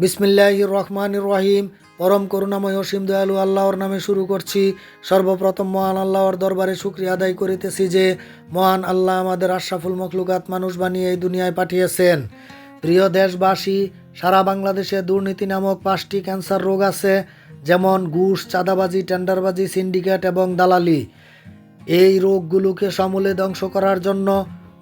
বিসমিল্লাহ রহমান রহিম। পরম করুণাময় অসীম দয়ালু আল্লাহর নামে শুরু করছি। সর্বপ্রথম মহান আল্লাহর দরবারে শুক্রিয়া আদায় করিতেছি যে মহান আল্লাহ আমাদের আশরাফুল মখলুকাত মানুষ বানিয়ে এই দুনিয়ায় পাঠিয়েছেন। প্রিয় দেশবাসী, সারা বাংলাদেশে দুর্নীতি নামক পাঁচটি ক্যান্সার রোগ আছে, যেমন ঘুষ, চাঁদাবাজি, টেন্ডারবাজি, সিন্ডিকেট এবং দালালি। এই রোগগুলোকে সমূলে ধ্বংস করার জন্য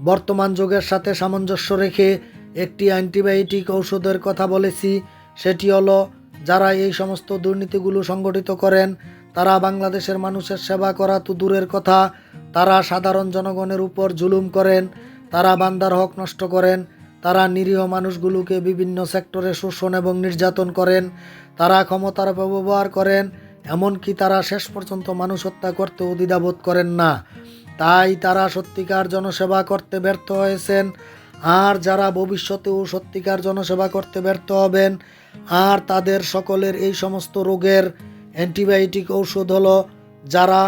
বর্তমান যুগের সাথে সামঞ্জস্য রেখে একটি অ্যান্টিবায়োটিক ঔষধের কথা বলেছি, সেটি হলো, যারা এই সমস্ত দুর্নীতিগুলো সংগঠিত করেন, তারা বাংলাদেশের মানুষের সেবা করা তো দূরের কথা, তারা সাধারণ জনগণের উপর জুলুম করেন, তারা বান্দার হক নষ্ট করেন, তারা নিরীহ মানুষগুলোকে বিভিন্ন সেক্টরে শোষণ এবং নির্যাতন করেন, তারা ক্ষমতার ব্যবহার করেন, এমনকি তারা শেষ পর্যন্ত মানুষ হত্যা করতেও দ্বিধাবোধ করেন না। তাই তারা সত্যিকার জনসেবা করতে ব্যর্থ হয়েছেন আর যারা ভবিষ্যতেও সত্যিকার জনসেবা করতে ব্যর্থ হবেন, আর তাদের সকলের এই সমস্ত রোগের অ্যান্টিবায়োটিক ঔষধ হলো যারা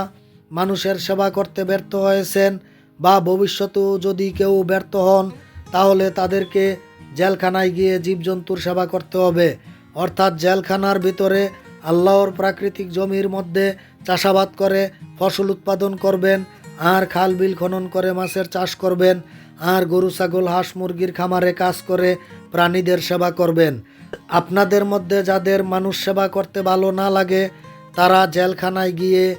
মানুষের সেবা করতে ব্যর্থ হয়েছেন বা ভবিষ্যতেও যদি কেউ ব্যর্থ হন, তাহলে তাদেরকে জেলখানায় গিয়ে জীবজন্তুর সেবা করতে হবে। অর্থাৎ জেলখানার ভিতরে আল্লাহর প্রাকৃতিক জমির মধ্যে চাষাবাদ করে ফসল উৎপাদন করবেন, আর খাল বিল খনন করে মাছের চাষ করবেন আর গরু, ছাগল, হাঁস, মুরগির খামারে কাজ করে প্রাণীদের সেবা করবেন। আপনাদের মধ্যে যাদের মানুষ সেবা করতে ভালো না লাগে, তারা জেলখানায় গিয়ে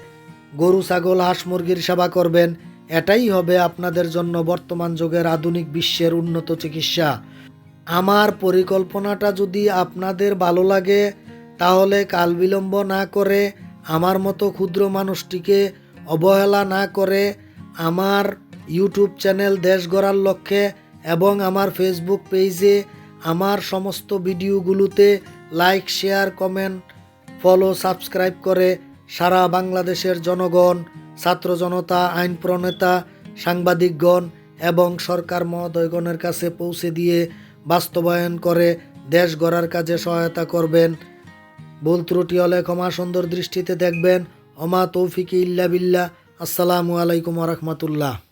গরু, ছাগল, হাঁস, মুরগির সেবা করবেন। এটাই হবে আপনাদের জন্য বর্তমান যুগের আধুনিক বিশ্বের উন্নত চিকিৎসা। আমার পরিকল্পনাটা যদি আপনাদের ভালো লাগে, তাহলে কাল বিলম্ব না করে, আমার মতো ক্ষুদ্র মানুষটিকে অবহেলা না করে, আমার ইউটিউব চ্যানেল দেশ গড়ার লক্ষ্যে এবং আমার ফেসবুক পেজে আমার সমস্ত ভিডিওগুলোতে like, share, comment, follow, subscribe করে সারা বাংলাদেশের জনগণ, ছাত্র জনতা, আইন প্রণেতা, সাংবাদিকগণ এবং সরকার মহোদয়গণের কাছে পৌঁছে দিয়ে বাস্তবায়ন করে দেশ গড়ার কাজে সহায়তা করবেন। ভুল ত্রুটি হলে ক্ষমা সুন্দর দৃষ্টিতে দেখবেন। অমা তৌফিকি ইল্লা বিল্লাহ। আসসালামু আলাইকুম রহমতুল্লাহ।